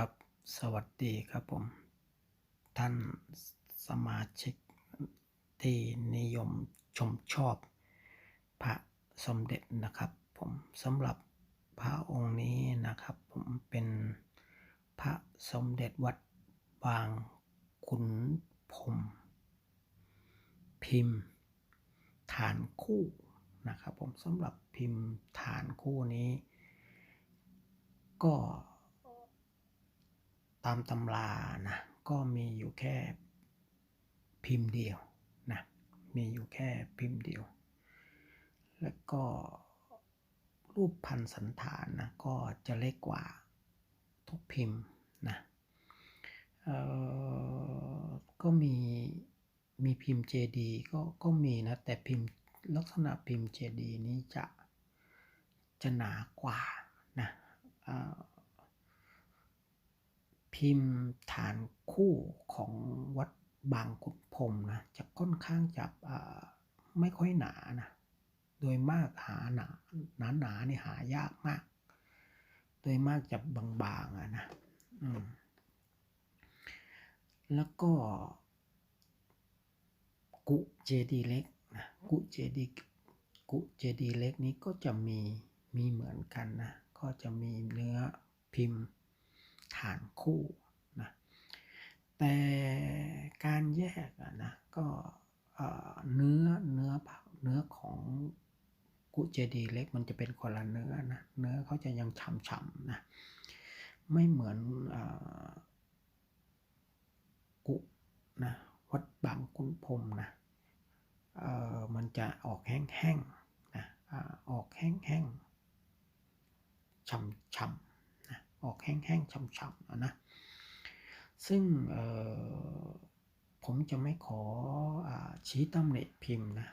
ครับ สวัสดีครับผม ท่านสมาชิกที่นิยมชมชอบ พระสมเด็จนะครับ ผมสำหรับพระองค์นี้นะครับ ผมเป็นพระสมเด็จวัดบางขุนพรมพิมพ์ฐานคู่นะครับ ผมสำหรับพิมพ์ฐานคู่นี้ ก็ ตามตำรานะก็มีอยู่แค่พิมพ์เดียวนะมีอยู่แค่พิมพ์เดียว แล้วก็รูปพันสันฐานนะก็จะเล็กกว่าทุกพิมพ์นะเออก็มีมีพิมพ์เจดีก็ก็มีนะ แต่พิมพ์ลักษณะพิมพ์เจดีนี้จะจะหนากว่านะเออ พิมพ์ฐานคู่ของวัดบางขุนพรมนะจะค่อนข้างจะไม่ค่อยหนานะโดยมากหาหนาหนาหนานี่หายากมาก โดยมากจะบางๆอะนะแล้วก็ กุเจดีเล็กนะกุเจดีกุเจดีเล็กนี้ก็จะมีมีเหมือนกันนะก็จะมีเนื้อพิมพ์ ฐานคู่นะแต่การแยกนะก็เนื้อเนื้อเนื้อของกุเจดีเล็กมันจะเป็นคนละเนื้อนะเนื้อเขาจะยังฉ่ำๆนะไม่เหมือนอกุนะวัดบางคุณพรมนะมันจะออกแห้งๆนะออกแห้งๆฉ่ำๆ ออกแห้งๆช่ำๆนะ ซึ่งผมจะไม่ขออชี้ตำหนิพิมพ์นะ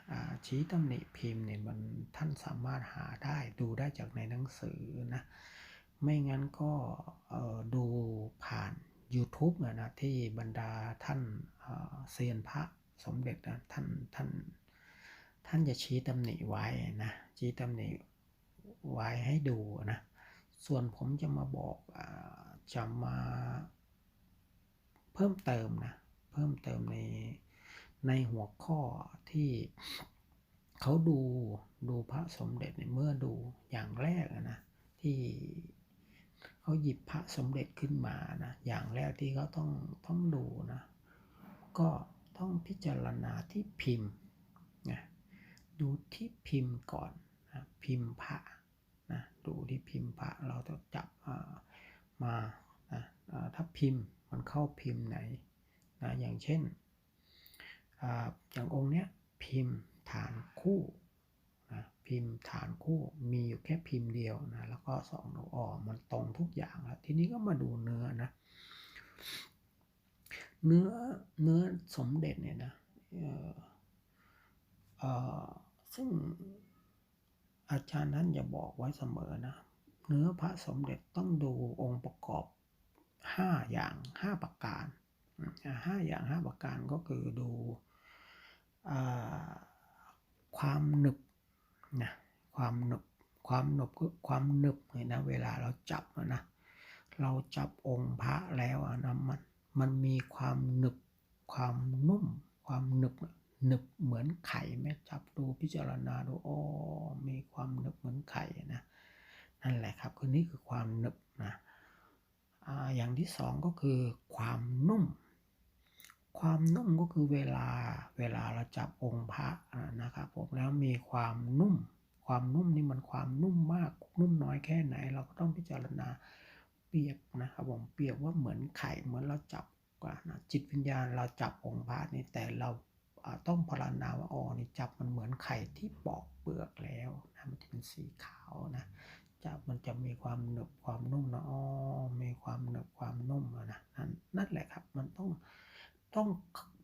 ชี้ตำหนิพิมพ์เนี่ยมันท่านสามารถหาได้ดูได้จากในหนังสือนะ ไม่งั้นก็ดูผ่าน YouTube นะนะที่บรรดาท่านเซียนพระสมเด็จนะท่านท่านท่านจะชี้ตำหนิไว้นะชี้ตำหนิไว้ให้ดูนะ ส่วนผมจะมาบอกอจะมาเพิ่มเติมนะ เพิ่มเติมในในหัวข้อที่เขาดูดูพระสมเด็จเมื่อดูอย่างแรกนะที่เขาหยิบพระสมเด็จขึ้นมานะอย่างแรกที่เขาต้องต้องดูนะก็ต้องพิจารณาที่พิมพ์นะดูที่พิมพ์ก่อนนะพิมพ์พระ นะดูที่พิมพ์พระเราจะจับมานะถ้าพิมพ์มันเข้าพิมพ์ไหนนะอย่างเช่นอย่างองค์เนี้ยพิมพ์ฐานคู่นะพิมพ์ฐานคู่มีอยู่แค่พิมพ์เดียวนะแล้วก็สองหนูออกมันตรงทุกอย่างแล้วทีนี้ก็มาดูเนื้อนะเนื้อเนื้อสมเด็จเนี่ยนะซึ่ง อาจารย์ท่านจะบอกไว้เสมอนะ เนื้อพระสมเด็จต้องดูองค์ประกอบ 5 อย่าง 5 ประการห้าอย่าง 5 ประการก็คือดูความหนึบนะความหนึบความหนึบก็ความหนึบเลยนะ เวลาเราจับนะ เราจับองค์พระแล้วนะมันมันมีความหนึบ ความนุ่ม ความหนึบ หนึบเหมือนไข่แม่จับดูพิจารณาดูอ๋อมีความหนึบเหมือนไข่นะนั่นแหละครับคือนี่คือความหนึบนะอย่างที่สองก็คือความนุ่ม ความนุ่มก็คือเวลาเวลาเราจับองค์พระนะครับผมแล้วมีความนุ่ม ความนุ่มนี่มันความนุ่มมากนุ่มน้อยแค่ไหน เราก็ต้องพิจารณาเปรียบนะครับผมเปรียบว่าเหมือนไข่เหมือนเราจับกว่านะจิตวิญญาณเราจับองค์พระนี่แต่เรา ต้องพารณาว่าอ๋อนี่จับมันเหมือนไข่ที่ปอกเปลือกแล้วนะมันจะเป็นสีขาวนะจับมันจะมีความหนึบความนุ่มนะอ๋อมีความหนึบความนุ่มนะนั่นนั่นแหละครับมันต้องต้อง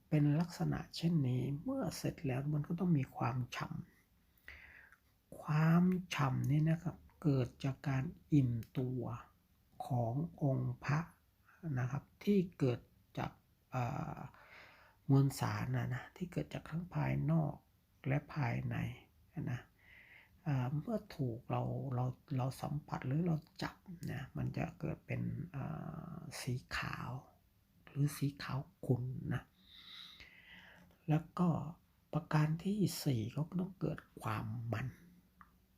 เป็นลักษณะเช่นนี้เมื่อเสร็จแล้วมันก็ต้องมีความฉ่ำความฉ่ำนี่นะครับเกิดจากการอิ่มตัวขององค์พระนะครับ ที่เกิดจาก มวลสารนะนะที่เกิดจากทั้งภายนอกและภายในนะเมื่อถูกเราเราเราสัมผัสหรือเราจับนะมันจะเกิดเป็นสีขาว หรือสีขาวขุ่นนะแล้วก็ประการที่สี่ก็ต้องเกิดความมัน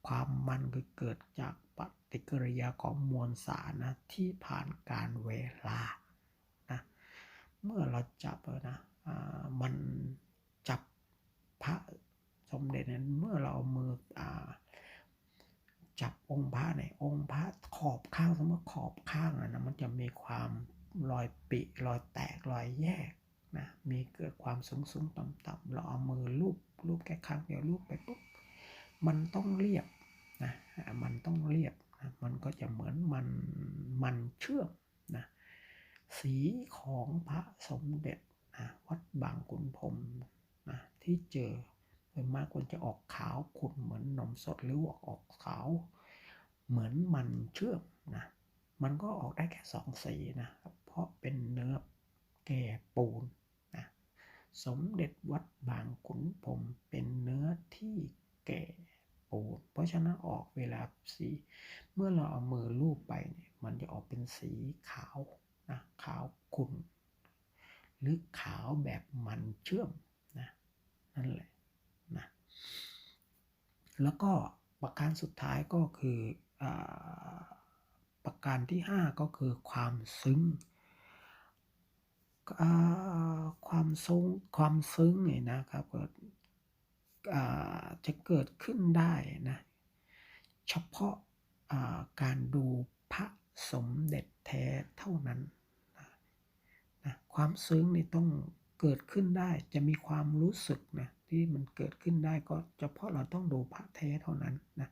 ความมันคือเกิดจากปฏิกิริยาของมวลสารนะที่ผ่านการเวลานะเมื่อเราจับนะ มันจับพระสมเด็จนั้นเมื่อเราเอามืออ่าจับองค์พระเนี่ยองค์พระขอบข้างสมมติขอบข้างอะนะมันจะมีความรอยปิรอยแตกรอยแยกนะมีเกิดความสูงสูงต่ำต่ำเราเอามือลูบลูบแค่ครั้งเดียวลูบไปปุ๊บมันต้องเรียบนะมันต้องเรียบนะมันก็จะเหมือนมันมันเชื่อมนะสีของพระสมเด็จ วัดบางขุนพรมนะที่เจอโดยมากควรจะออกขาวขุ่นเหมือนนมสดหรือว่าออกขาว เหมือนมันเชื่อมนะมันก็ออกได้แค่สองสีนะครับเพราะเป็นเนื้อแก่ปูนนะสมเด็จวัดบางขุนพรมเป็นเนื้อที่แก่ปูนเพราะฉะนั้นออกเวลาสี เมื่อเราเอามือลูบไปเนี่ยมันจะออกเป็นสีขาวนะขาวขุ่น หรือขาวแบบมันเชื่อมนะนั่นแหละนะแล้ว ก็ประการสุดท้ายก็คืออประการที่ 5 ก็คือความซึ้งความซึ้งความซึ้งเนี่ยนะครับจะเกิดขึ้นได้นะเฉพาะการดูพระสมเด็จแท้เท่านั้นนะความซึ้งนี่ต้องเกิดขึ้นได้จะมีความรู้สึกน ที่มันเกิดขึ้นได้ก็เฉพาะเราต้องดูพระแท้เท่านั้นนะ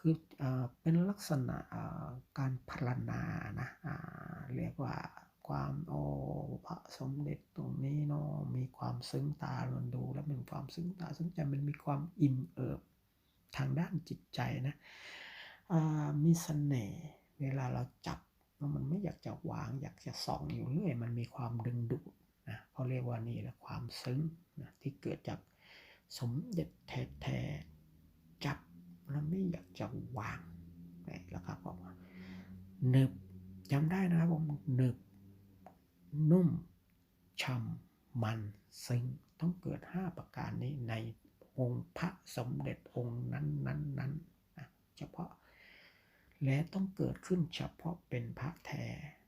คืออเป็นลักษณะการพรรณนานะเรียกว่าความโอ้พระสมเด็จตรงนี้เนาะมีความซึ้งตาเราดู แล้วมันความซึ้งตาซึ้งใจมันมีความอิ่มเอิบทางด้านจิตใจนะมีเสน่ห์เวลาเราจับมันไม่อยากจะวางอยากจะส่องอยู่เรื่อย มันมีความดึงดูดนะเขาเรียกว่านี่แหละความซึ้งนะที่เกิดจาก สมเด็จแท้ๆจับแล้วไม่อยากจะวางนี่แหละครับผมหนึบจำได้นะครับผมหนึบ นุ่มช่ำมันซึ้งต้องเกิด 5 ประการนี้ในองค์พระสมเด็จองค์นั้นนั้นนั้นนะเฉพาะ และต้องเกิดขึ้นเฉพาะเป็นพระแท้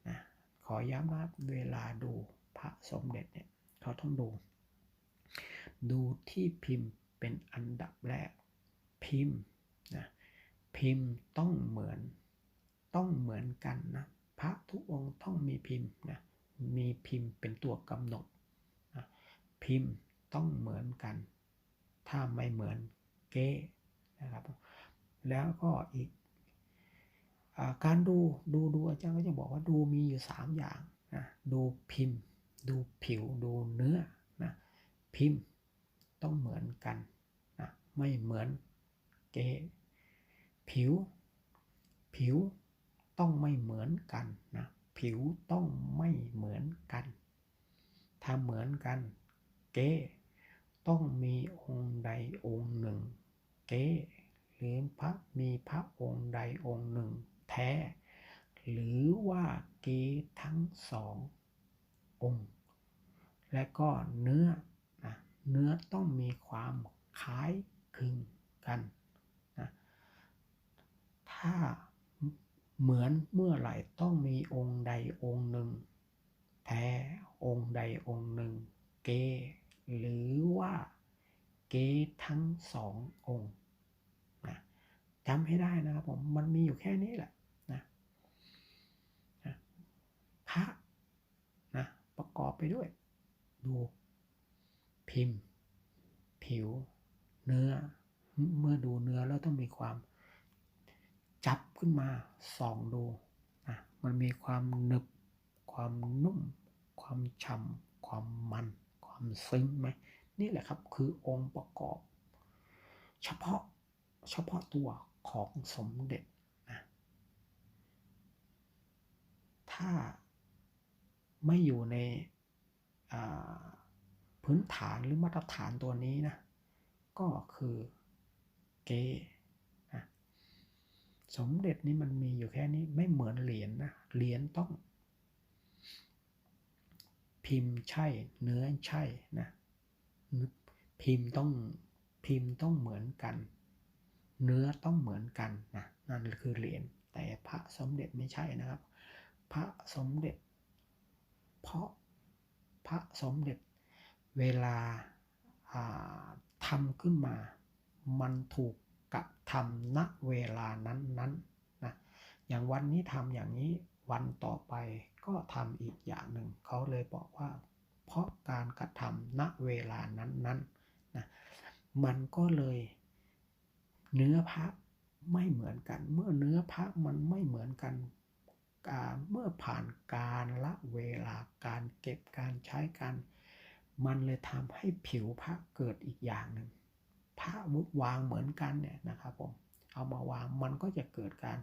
นะขอย้ำนะครับเวลาดูพระสมเด็จเนี่ยเขาต้องดู ดูที่พิมพ์เป็นอันดับแรก พิมพ์นะพิมพ์ต้องเหมือน ต้องเหมือนกันนะพระทุกองค์ต้องมีพิมพ์นะมีพิมพ์เป็นตัวกำหนดนะพิมพ์ต้องเหมือนกัน ถ้าไม่เหมือนเก๊นะครับ แล้วก็อีกอการดูดูดูอาจารย์ก็จะบอกว่าดูมีอยู่ 3 อย่างนะดูพิมพ์ ดูผิวดูเนื้อ พิมพ์ต้องเหมือนกันนะไม่เหมือนเกผิว ผิวต้องไม่เหมือนกันนะผิวต้องไม่เหมือนกัน ถ้าเหมือนกันเก๊ต้องมีองค์ใดองค์หนึ่ง เก๊หรือพระมีพระองค์ใดองค์หนึ่ง แท้ หรือว่าเก๊ทั้งสององค์ และก็เนื้อ เนื้อต้องมีความคล้ายคลึงกันนะถ้าเหมือนเมื่อไหร่ต้องมีองค์ใดองค์หนึ่ง แท้องค์ใดองค์หนึ่ง เก หรือว่าเกทั้งสององค์นะจำให้ได้นะครับผมมันมีอยู่แค่นี้แหละนะนะพระนะประกอบไปด้วยดู พิมพ์ ผิว เนื้อ เมื่อดูเนื้อแล้วต้องมีความจับขึ้นมาส่องดูนะมันมีความหนึบ ความนุ่ม ความฉ่ำความมัน ความซึ้งไหมนี่แหละครับคือองค์ประกอบ เฉพาะเฉพาะตัวของสมเด็จนะถ้าไม่อยู่ใน พื้นฐานหรือมาตรฐานตัวนี้นะ ก็คือเกสมเด็จนี่มันมีอยู่แค่นี้ไม่เหมือนเหรียญนะ เหรียญต้อง พิมพ์ใช่ เนื้อใช่นะพิมพ์ต้องพิมพ์ต้องเหมือนกัน เนื้อต้องเหมือนกันนะนั่นคือเหรียญแต่พระสมเด็จไม่ใช่นะครับ พระสมเด็จ เพราะพระสมเด็จ เวลาทำขึ้นมา มันถูกกระทำณเวลานั้นๆนนะอย่างวันนี้ทำอย่างนี้วันต่อไปก็ทำอีกอย่างหนึ่ง เขาเลยบอกว่า เพราะการกระทำณเวลานั้นๆนนะมันก็เลยเนื้อพระไม่เหมือนกัน เมื่อเนื้อพระมันไม่เหมือนกันเมื่อผ่านการละเวลาการเก็บการใช้การ มันเลยทำให้ผิวพระเกิดอีกอย่างหนึ่งพระวุฒวางเหมือนกันเนี่ยนะครับผมเอามาวางมันก็จะเกิดการ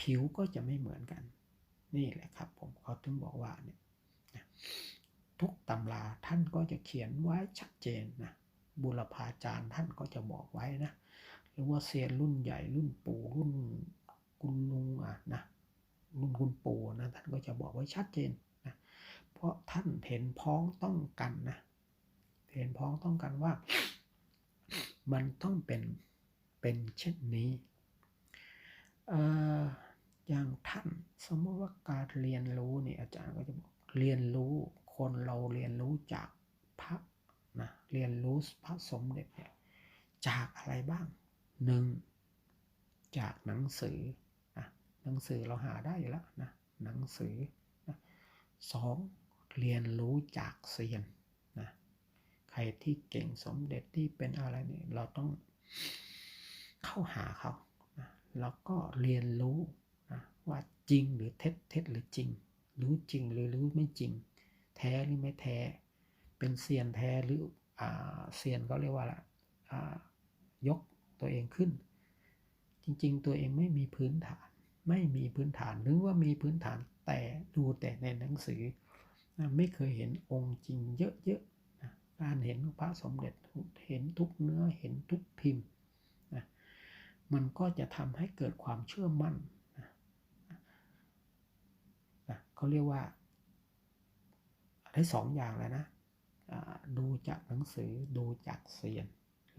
ผิวก็จะไม่เหมือนกัน นี่แหละครับผมเขาถึงบอกว่าเนี่ยทุกตำราท่านก็จะเขียนไว้ชัดเจนนะบุรพาจารย์ท่านก็จะบอกไว้นะหรือว่าเซียนรุ่นใหญ่รุ่นปู่รุ่นคุณลุงอะนะรุ่นคุณปู่นะท่านก็จะบอกไว้ชัดเจน เพราะท่านเห็นพ้องต้องกันนะ เห็นพ้องต้องกันว่า มันต้องเป็นเป็นเช่นนี้อย่างท่านสมมติว่าการเรียนรู้เนี่ยอาจารย์ก็จะบอกเรียนรู้คนเราเรียนรู้จากพระนะเรียนรู้พระสมเด็จเนี่ยจากอะไรบ้างหนึ่งจากหนังสือนะหนังสือเราหาได้อยู่แล้วนะหนังสือนะสอง เรียนรู้จากเซียนนะใครที่เก่งสมเด็จที่เป็นอะไรนี่เราต้องเข้าหาเขานะแล้วก็เรียนรู้นะว่าจริงหรือเท็จเท็จหรือจริง รู้จริงหรือรู้ไม่จริง แท้หรือไม่แท้ เป็นเซียนแท้หรืออ่าเซียนก็เรียกว่าละยกตัวเองขึ้น จริง ๆ ตัวเองไม่มีพื้นฐาน ไม่มีพื้นฐานหรือว่ามีพื้นฐานแต่ดูแต่ในหนังสือ ไม่เคยเห็นองค์จริงเยอะๆการเห็นพระสมเด็จเห็นทุกเนื้อเห็นทุกพิมพ์นะมันก็จะทำให้เกิดความเชื่อมั่นนะนะเขาเรียกว่าได้สองอย่างแล้วนะดูจากหนังสือดูจากเสียน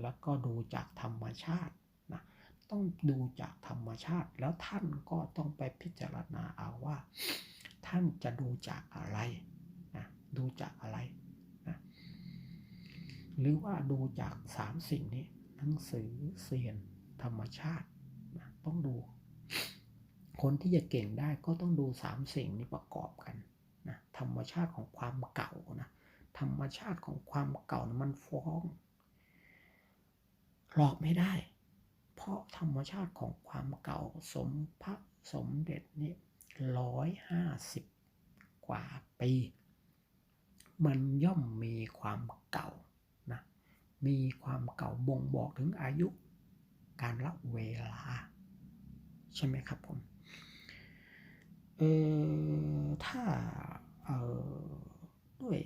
แล้วก็ดูจากธรรมชาตินะต้องดูจากธรรมชาติ แล้วท่านก็ต้องไปพิจารณาเอาว่า ท่านจะดูจากอะไร ดูจากอะไรนะหรือว่าดูจากสามสิ่งนี้หนังสือเสียน ธรรมชาตินะต้องดู คนที่จะเก่งได้ก็ต้องดูสามสิ่งนี้ประกอบกันนะธรรมชาติของความเก่านะธรรมชาติของความเก่านะมันฟ้องหลอกไม่ได้ เพราะธรรมชาติของความเก่าสมพระสมเด็จนี่ร้อยห้าสิบกว่าปี มันย่อมมีความเก่านะมีความเก่าบ่งบอกถึงอายุการละเวลา ใช่ไหมครับผมเออถ้าเออด้วย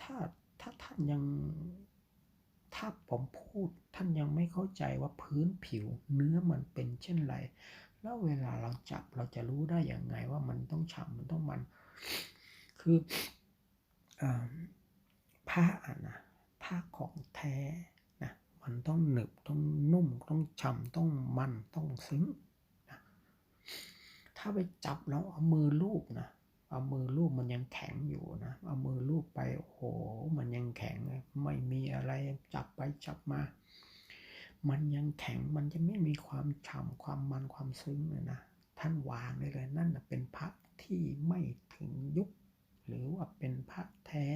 ถ้าถ้าท่านยังถ้าผมพูดท่านยังไม่เข้าใจว่าพื้นผิวเนื้อมันเป็นเช่นไร แล้วเวลาเราจับเราจะรู้ได้อย่างไงว่ามันต้องฉ่ำมันต้องมัน คือผ้านะผ้าของแท้นะมันต้องหนึบต้องนุ่มต้องฉ่ำต้องมันต้องซึ้งนะถ้าไปจับแล้วเอามือลูบนะเอามือลูบมันยังแข็งอยู่นะเอามือลูบไปโอ้โหมันยังแข็งไม่มีอะไรจับไปจับมา มันยังแข็งมันจะไม่มีความฉ่ำความมันความซึ้งเลยนะท่านวางเลยเลยนั่นเป็นพระที่ไม่ถึงยุค หรือว่าเป็นพระแท้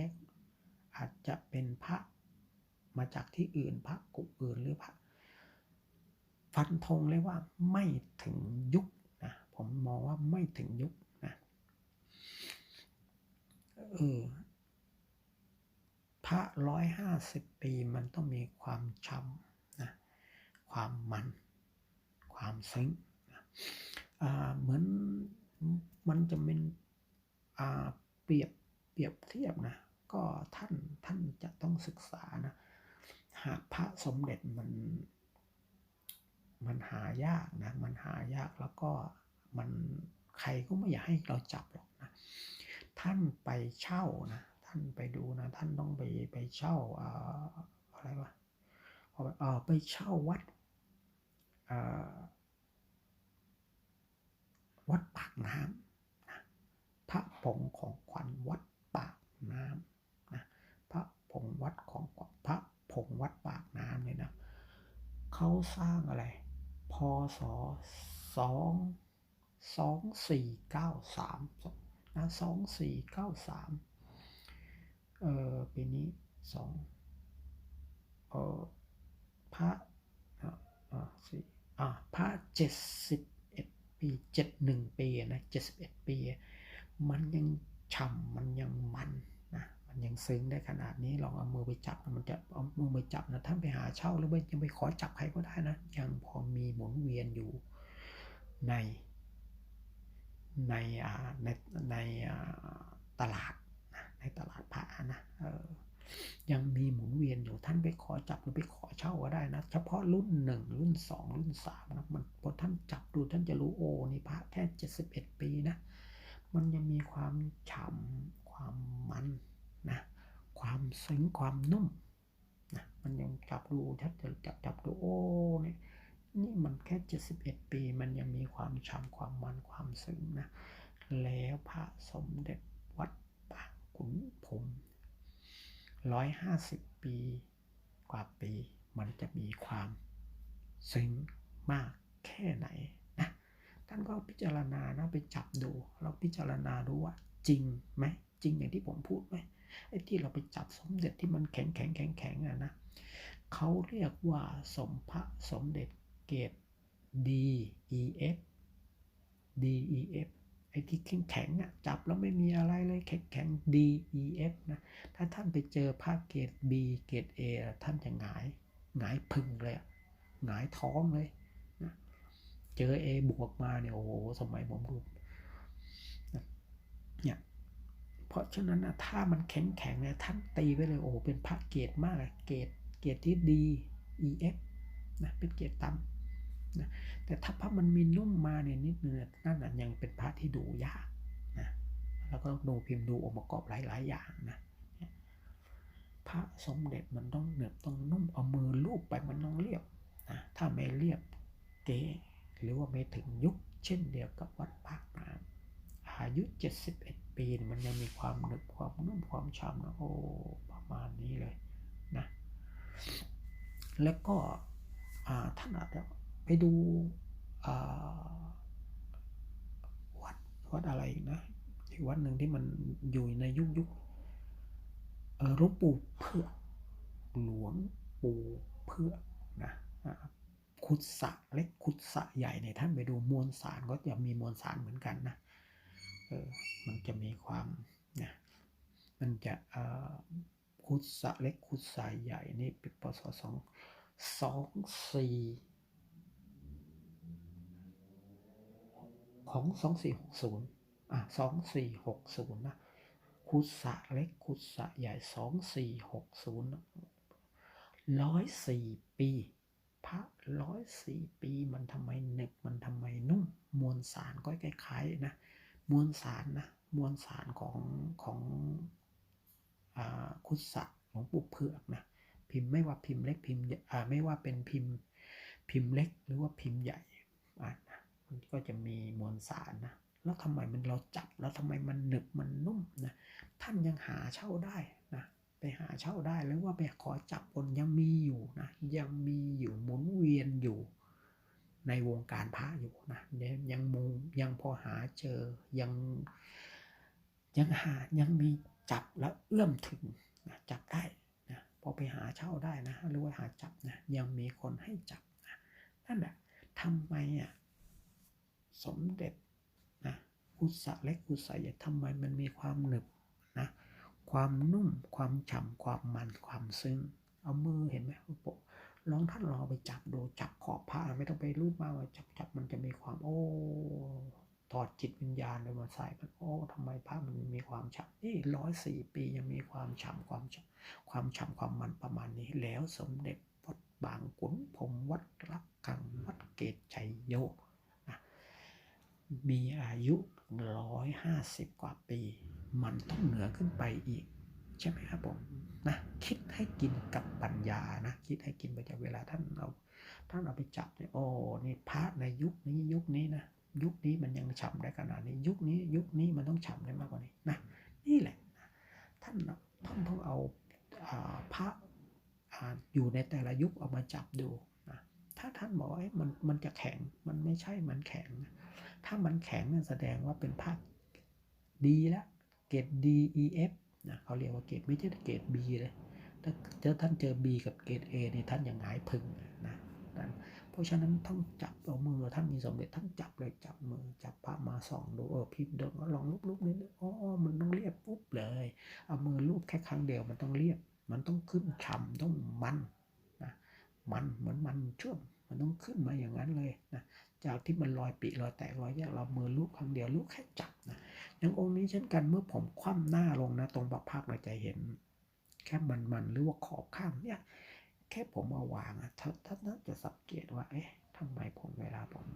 อาจจะเป็นพระมาจากที่อื่นพระกุอื่นหรือพระฟันธงเลยว่าไม่ถึงยุคนะผมมองว่าไม่ถึงยุคเออพระร้อยห้าสิบปีมันต้องมีความช้ำนะความมัน ความซึ้งนะเหมือนมันจะเป็น เปรียบเปรียบเทียบนะ ก็ท่านท่านจะต้องศึกษานะ หากพระสมเด็จมัน มันหายากนะ มันหายากแล้วก็มันใครก็ไม่อยากให้เราจับหรอกนะ ท่านไปเช่านะ ท่านไปดูนะ ท่านต้องไปไปเช่าอ่าอะไรวะเอาไปเอไปเช่าวัดวัดปากน้ำ พระผงของขวัญวัดปากน้ำนะพระผงวัดของพระผงวัดปากน้ำเนี่ยนะเขาสร้างอะไร พศสองสองสี่เก้าสามนะสองสี่เก้าสามเออปีนี้สองเออพระอะอะสี่อะพระเจ็ดสิบเอ็ดปีเจ็ดหนึ่งปีนะเจ็ดสิบเอ็ดปี มันยังฉ่ำมันยังมันนะมันยังซึ้งได้ขนาดนี้ลองเอามือไปจับมันจะเอามือไปจับนะท่านไปหาเช่าหรือว่ายังไปขอจับใครก็ได้นะยังพอมีหมุนเวียนอยู่ในในอ่าในในอ่าตลาดนะในตลาดพระนะเออยังมีหมุนเวียนอยู่ท่านไปขอจับหรือไปขอเช่าก็ได้นะ เฉพาะรุ่นหนึ่งรุ่นสองรุ่นสามนะมันพอท่านจับดูท่านจะรู้โอ้นี่พระแค่เจ็ดสิบเอ็ดปีนะ มันยังมีความฉ่ำความมันนะความซึ้งความนุ่มนะมันยังจับดูถ้าจะจับจับดูโอ้เนี่ยนี่มันแค่ 71 ปี มันยังมีความฉ่ำความมันความซึ้งนะแล้วพระสมเด็จวัดปางขุนพรหม150 ปีกว่าปี มันจะมีความซึ้งมากแค่ไหน ท่านก็พิจารณานะไปจับดู เราพิจารณาดูว่าจริงไหมจริงอย่างที่ผมพูดไหมไอ้ที่เราไปจับสมเด็จที่มันแข็งแข็งแข็งแข็งอะนะเขาเรียกว่าสมพระสมเด็จเกรด D E F D E F ไอ้ที่แข็งแข็งอะจับแล้วไม่มีอะไรเลยแข็งแข็ง D E F นะถ้าท่านไปเจอพระเกรด B เกรด A ท่านจะหงายหงายพึงเลยหงายท้องเลย เจอ A บวกมาเนี่ยโอ้โหสมัยผมดูเนี่ยเพราะฉะนั้นนะถ้ามันแข็งแข็งเนี่ยท่านตีไปเลยโอ้โหเป็นพระเกรดมากเกรดเกรดที่ดี E F นะเป็นเกรดต่ำนะแต่ถ้าพระมันมีนุ่มมาเนี่ยนิดนึงนั่นนะยังเป็นพระที่ดูยากนะแล้วก็ดูพิมพ์ดูองค์ประกอบหลาย ๆ อย่างนะพระสมเด็จมันต้องเหนืบต้องนุ่มเอามือลูบไปมันต้องเรียบนะถ้าไม่เรียบเก๋ หรือว่าไม่ถึงยุคเช่นเดียวกับวัดปากน้ำอายุ 71 ปีมันยังมีความหนึบความนุ่มความฉ่ำนะโอ้ประมาณนี้เลยนะ แล้วก็ท่านอาจจะไปดูวัดวัดอะไรนะอีกวัดหนึ่งที่มันอยู่ในยุคยุคหลวงปู่เพื่อหลวงปู่เพื่อนะ ขุดสะเล็กขุดสะใหญ่เนี่ยท่านไปดูมวลสารก็จะมีมวลสารเหมือนกันนะเออมันจะมีความนะมันจะเอ่อขุดสะเล็กขุดสะใหญ่นี่ป็นปศสองสองสี่ของสองสี่หกศูนย์อะสองสี่หกศูนย์นะขุดสะเล็กขุดสะใหญ่สองสี่หกศูนย์ร้อยสี่ปี พระร้อยสี่ปีมันทำไมหนึบมันทำไมนุ่ม มวลสารก็คล้ายๆนะมวลสารนะมวลสารของของคุดสะหลวงปู่เผือกนะพิมพ์ไม่ว่าพิมพ์เล็กพิมพ์ไม่ว่าเป็นพิมพ์พิมพ์เล็กหรือว่าพิมพ์ใหญ่อ่านะมันก็จะมีมวลสารนะแล้วทำไมมันเราจับแล้วทำไมมันหนึบมันนุ่มนะท่านยังหาเช่าได้ ไปหาเช่าได้หรือว่าไปขอจับบนยังมีอยู่นะยังมีอยู่หมุนเวียนอยู่ในวงการพระอยู่นะยังมูยังพอหาเจอยังยังหายังมีจับแล้วเอื้อมถึงนะจับได้นะพอไปหาเช่าได้นะหรือว่าหาจับนะยังมีคนให้จับนะนั่นแหละทำไมอะสมเด็จนะกุศลเล็กกุศลใหญ่ทำไมมันมีความหนึบ ความนุ่ม ความฉ่ำความมันความซึ้ง เอามือเห็นไหมโปลองท่านลองไปจับดูจับขอบผ้าไม่ต้องไปรูปมากว่าจับจับมันจะมีความโอ้ถอดจิตวิญญาณเลยมาใส่มันโอ้ทำไมผ้ามันมีความฉ่ำนี่ร้อยสี่ปียังมีความฉ่ำความฉ่ำความฉ่ำความมันประมาณนี้ แล้วสมเด็จวัดบางขุนพรมวัดรักกังวัดเกตชัยโยมีอายุร้อยห้าสิบกว่าปี มันต้องเหนือขึ้นไปอีก ใช่ไหมครับผมนะคิดให้กินกับปัญญานะคิดให้กินไปัญญาเวลาท่านเอาท่านเอาไปจับเนี่ยโอ้นี่พระในยุคนี้ยุคนี้นะยุคนี้มันยังฉ่ำได้ขนาดนี้ ยุคนี้ยุคนี้มันต้องฉ่ำได้มากกว่านี้นะนี่แหละนะท่านท่านต้องเอาอพระออยู่ในแต่ละยุคเอามาจับดูนะถ้าท่านบอกว่าเอ้มันมันจะแข็งมันไม่ใช่มันแข็ง ถ้ามันแข็งนี่ยแสดงว่าเป็นพระดีแล้ว เกรด D E F นะเขาเรียกว่าเกรดไม่ใช่เกรด B เลยถ้าเจอท่านเจอ B กับเกรด A นี่ท่านอยังหงายพึงนะนะเพราะฉะนั้นต้องจับเอามือท่านมีสมเด็จท่านจับเลยจับมือจับพระมาส่องดูเออพิมพ์เดินลองลูบๆนิดนึงอ๋อมันต้องเรียบปุ๊บเลยเอามือลูบแค่ครั้งเดียวมันต้องเรียบ มันต้องขึ้นฉ่ำต้องมันนะมันเหมือนมันเชื่อมมันต้องขึ้นมาอย่างนั้นเลยนะจากที่มันลอยปีลอยแตกลอยแยกเรามือลูบครั้งเดียวลูบแค่จับนะ อย่างองค์นี้เช่นกันเมื่อผมคว่ำหน้าลงนะ ตรงประพักเราจะเห็น แค่มันมันๆหรือว่าขอบข้างเนี่ยแค่ผมเอาวางอะท่านท่านน่าจะสังเกตว่า เอ๊ะทำไมผมเวลาผม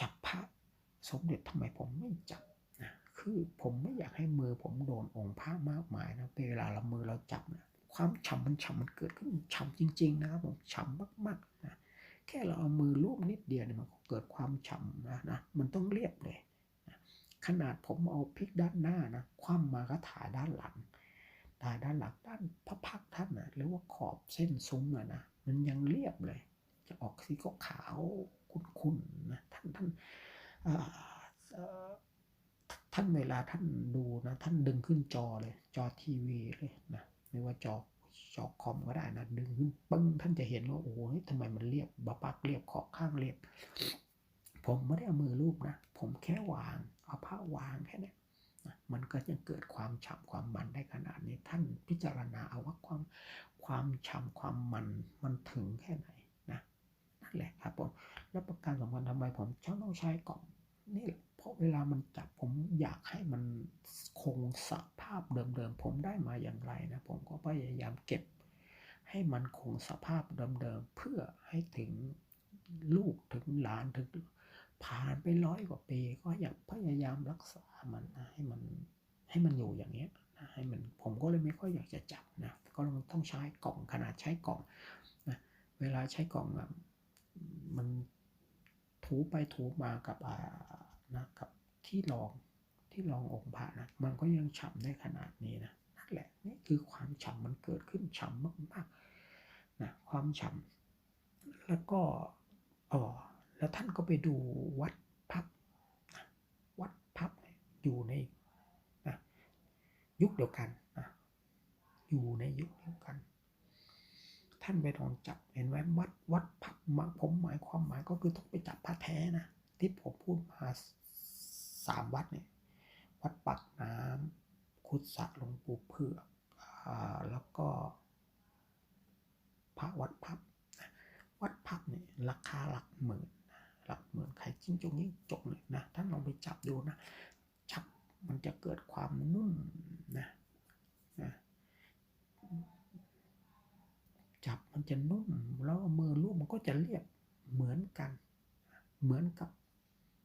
จับพระสมเด็จทำไมผมไม่จับนะคือผมไม่อยากให้มือผมโดนองค์พระมากมายนะเวลาเรามือเราจับนะความฉ่ำมันฉ่ำมันเกิดขึ้นฉ่ำจริง ๆ นะครับผมฉ่ำมากๆนะแค่เราเอามือลูบนิดเดียวเนี่ยมันก็เกิดความฉ่ำนะนะมันต้องเรียบเลย ขนาดผมเอาพลิกด้านหน้านะคว่ำมาก็ถ่ายด้านหลังถ่ายด้านหลังด้านพระพักท่านนะหรือว่าขอบเส้นซุ้มนะนะมันยังเรียบเลย จะออกสีขาวๆขุ่นๆนะท่านท่านท่านเวลาท่านดูนะ ท่านดึงขึ้นจอเลย จอทีวีเลยนะไม่ว่าจอจอคอมก็ได้นะดึงขึ้นปึ้งท่านจะเห็นว่าโอ้โหทำไมมันเรียบบะปักเรียบขอบข้างเรียบ ผมไม่ได้เอามือรูปนะ ผมแค่วาง เอาผ้าวางแค่เนี้ยมันก็ยังเกิดความฉ่ำความมันได้ขนาดนี้ท่านพิจารณาเอาว่าความความฉ่ำความมันมันถึงแค่ไหนนะนั่นแหละครับผมแล้วประการสำคัญทำไมผมชอบต้องใช้กล่องนี่เพราะเวลามันจับผมอยากให้มันคงสภาพเดิมๆผมได้มาอย่างไรนะ ผมก็พยายามเก็บ ให้มันคงสภาพเดิมๆเพื่อให้ถึงลูกถึงหลานถึง ผ่านไปร้อยกว่าปีก็อยากพยายามรักษามันนะให้มันให้มันอยู่อย่างเงี้ยนะให้มันผมก็เลยไม่ค่อยอยากจะจับนะก็ต้องใช้กล่อง ขนาดใช้กล่องนะเวลาใช้กล่องมันถูไปถูมากับนะกับที่รองที่รององค์พระนะมันก็ยังฉ่ำได้ขนาดนี้นะนั่นแหละนี่คือความฉ่ำมันเกิดขึ้นฉ่ำมากๆนะความฉ่ำแล้วก็อ๋อแล้วท่านก็ไปดูวัดพับนะวัดพับอยู่ในนะยุคเดียวกันนะอยู่ในยุคเดียวกัน ท่านไปลองจับเห็นไหมวัดวัดพับมาผมหมายความหมายก็คือต้องไปจับพระแท้นะที่ผมพูดมาสามวัดเนี่ยวัดปักน้ำคุดสะหลวงปู่เผือกแล้วก็พระวัดพับนะวัดพับเนี่ยราคาหลักหมื่นหลักหมื่นใครจิ้งจงยิ่งจกเลยนะท่านลองไปจับดูนะจับมันจะเกิดความนุ่มนะนะ จับมันจะนุ่มแล้วเอามือลูบมันก็จะเรียบเหมือนกัน เหมือนกับ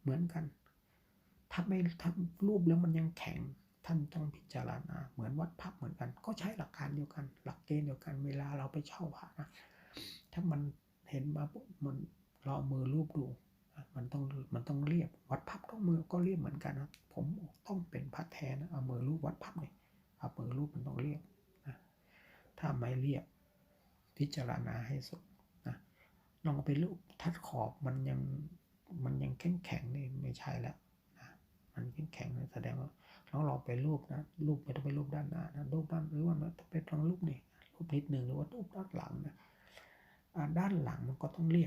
เหมือนกัน ถ้าไม่ทำรูปแล้วมันยังแข็งท่านต้องพิจารณาเหมือนวัดพับเหมือนกัน ก็ใช้หลักการเดียวกัน หลักเกณฑ์เดียวกันเวลาเราไปเช่าพระนะถ้ามันเห็นมาปุ๊บมันเราเอามือรูปดูมันต้องมันต้องเรียบวัดพับก็มือก็เรียบเหมือนกันนะผมต้องเป็นพระแท้นะเอามือรูปวัดพับเนี่ยเอามือรูปมันต้องเรียบนะถ้าไม่เรียบ พิจารณาให้สุดนะลองเอาไปลูกทัดขอบมันยังมันยังแข็งแข็งนี่ไม่ใช่แล้วนะมันแข็งแข็งนะแสดงว่าลองลองไปลูกนะลูกไปต้องไปลูกด้านหน้านะลูกด้านหรือว่ามันไปลองลูกนี่ลูกนิดหนึ่งหรือว่าลูกด้านหลังนะด้านหลังมันก็ต้องเรียบ